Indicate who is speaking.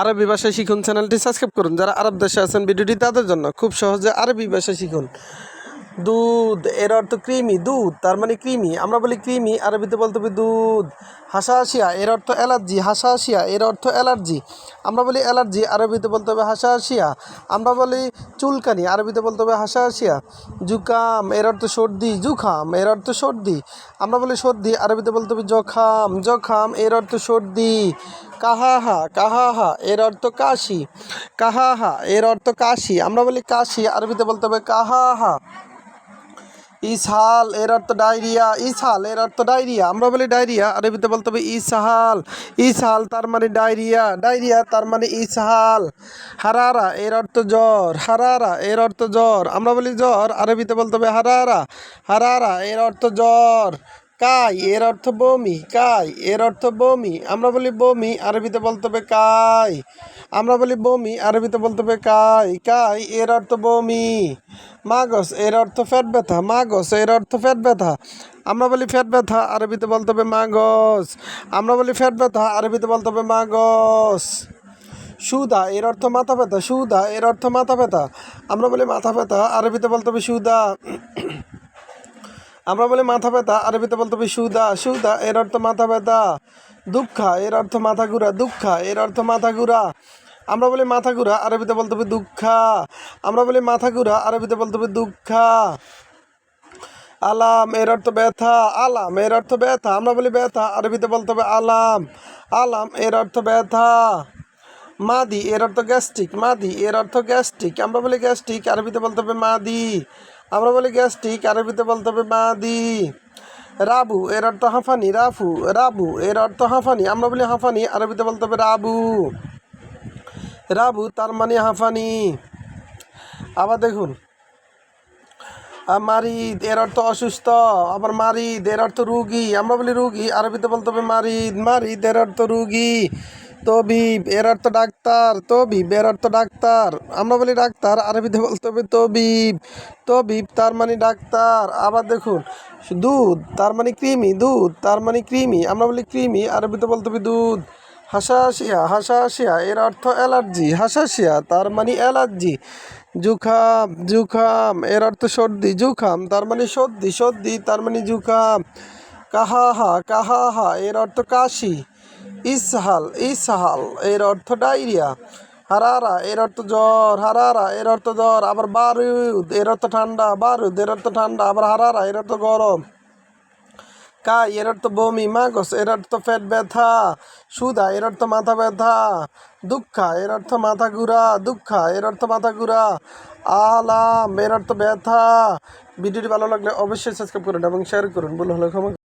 Speaker 1: আরবি ভাষা শিখুন চ্যানেলটি সাবস্ক্রাইব করুন। যারা আরব দেশে আছেন, ভিডিওটি তাদের জন্য খুব সহজে আরবি ভাষা শিখুন। দুধ, এর অর্থ কৃমি দুধ, তার মানে কৃমি আমরা বলি কৃমি আরবিতে বলতে হবে দুধ। হাসাহাসিয়া, এর অর্থ অ্যালার্জি। হাসাহাসিয়া, এর অর্থ অ্যালার্জি। আমরা বলি অ্যালার্জি, আরবিতে বলতে হবে হাসাহাসিয়া। আমরা বলি চুলকানি, আরবিতে বলতে হবে হাসাহাসিয়া। জুকাম, এর অর্থ সর্দি। জুখাম, এর অর্থ সর্দি। আমরা বলি সর্দি, আরবিতে বলতে হবে জখাম। জখাম, এর অর্থ সর্দি। কাহাহা কাহাহা, এর অর্থ কাশি। কাহাহা, এর অর্থ কাশি। আমরা বলি কাশি, আরবিতে বলতে হবে কাহাহা। ইসহাল, এর অর্থ ডায়রিয়া। ইসহাল, এর অর্থ ডায়রিয়া। আমরা বলি ডায়রিয়া, আরবিতে বলতে হবে ইসহাল। ইসহাল তার মানে ডায়রিয়া। ডায়রিয়া তার মানে ইসহাল। হারারা, এর অর্থ জ্বর। হারারা, এর অর্থ জ্বর। আমরা বলি জ্বর, আরবিতে বলতে হবে হারারা। হারারা, এর অর্থ জ্বর। কাই? এর অর্থ বমি। কাই? এর অর্থ বমি। আমরা বলি বমি, আরবিতে বলতে হবে কাই। আমরা বলি বমি, আরবিতে বলতে হবে কাই। কাই, এর অর্থ বমি। মাগস, এর অর্থ পেট ব্যথা। মাগস, এর অর্থ পেট ব্যথা। আমরা বলি ফ্যাট ব্যথা, আরবিতে বলতে হবে মাগস। আমরা বলি ফ্যাট ব্যথা, আরবিতে বলতে হবে মাগস। সুদা, এর অর্থ মাথা ব্যথা। সুদা, এর অর্থ মাথা ব্যথা। আমরা বলি মাথা ব্যথা, আরবিতে বলতে হবে সুদা। আমরা বলি মাথা ব্যথা আরবিতে বলতে হবে সুদা সুদা, এর অর্থ মাথা ব্যথা। দুঃখা, এর অর্থ মাথা ঘুরা, দুঃখা, এর অর্থ মাথা ঘুরা। আমরা বলি মাথা ঘুরা আরবিতে বলতে হবে দুঃখা। আমরা বলি মাথা ঘুরা আরবিতে বলতে হবে দুঃখা। আলাম, এর অর্থ ব্যথা, আলাম, এর অর্থ ব্যথা। আমরা বলি ব্যথা আরবিতে বলতে হবে আলাম। আলাম, এর অর্থ ব্যথা। মাদি, এর অর্থ গ্যাস্ট্রিক, মাদি, এর অর্থ গ্যাস্ট্রিক। আমরা বলি গ্যাস্ট্রিক আরবিতে বলতে হবে মাদি। আমরা বলি গ্যাস্ট্রিক আরবিতে বলতে হবে মাদি। রাবু, এর অর্থ হাঁফানি, রাফু, রাবু, এর অর্থ হাঁফানি, আমরা বলি হাঁফানি আরবিতে বলতে হবে রাবু। রাবু, তার মানে হাঁফানি। আবার দেখুন মারিদ, এর অর্থ অসুস্থ, আবার মারিদ, এর অর্থ রুগী, আমরা বলি রুগী আরবিতে বলতে হবে মারিদ মারিদ, এর অর্থ রুগী। তবিব, এর অর্থ ডাক্তার, তবিব, এর অর্থ ডাক্তার। আমরা বলি ডাক্তার, আরবিতে বলতে হবে তবিব। তবিব, তার মানে ডাক্তার। আবার দেখুন, দুধ, তার মানে কৃমি, দুধ, তার মানে কৃমি। আমরা বলি কৃমি, আরবিতে বলতে হবে দুধ। হাসাশিয়া হাসাশিয়া, এর অর্থ অ্যালার্জি। হাসাশিয়া, তার মানে অ্যালার্জি। জুখাম জুখাম, এর অর্থ সর্দি। জুখাম, তার মানে সর্দি। সর্দি, তার মানে জুখাম। কাহাহা কাহাহা, এর অর্থ কাশি। ইসহাল ইসহাল এর অর্থ ডায়রিয়া হারারা এর অর্থ জ্বর হারারা এর অর্থ জ্বর আবার বারুদ এর অর্থ ঠান্ডা বারুদ এর অর্থ ঠান্ডা আবার হারারা এর অর্থ গরম কাই এর অর্থ বমি মাগস এর অর্থ পেট ব্যথা সুদা এর অর্থ মাথা ব্যথা দুঃখা এর অর্থ মাথা ঘুরা দুঃখা এর অর্থ মাথা ঘুরা আলাম এর অর্থ ব্যথা ভিডিওটি ভালো লাগলে অবশ্যই সাবস্ক্রাইব করুন এবং শেয়ার করুন বলে হলে ক্ষমা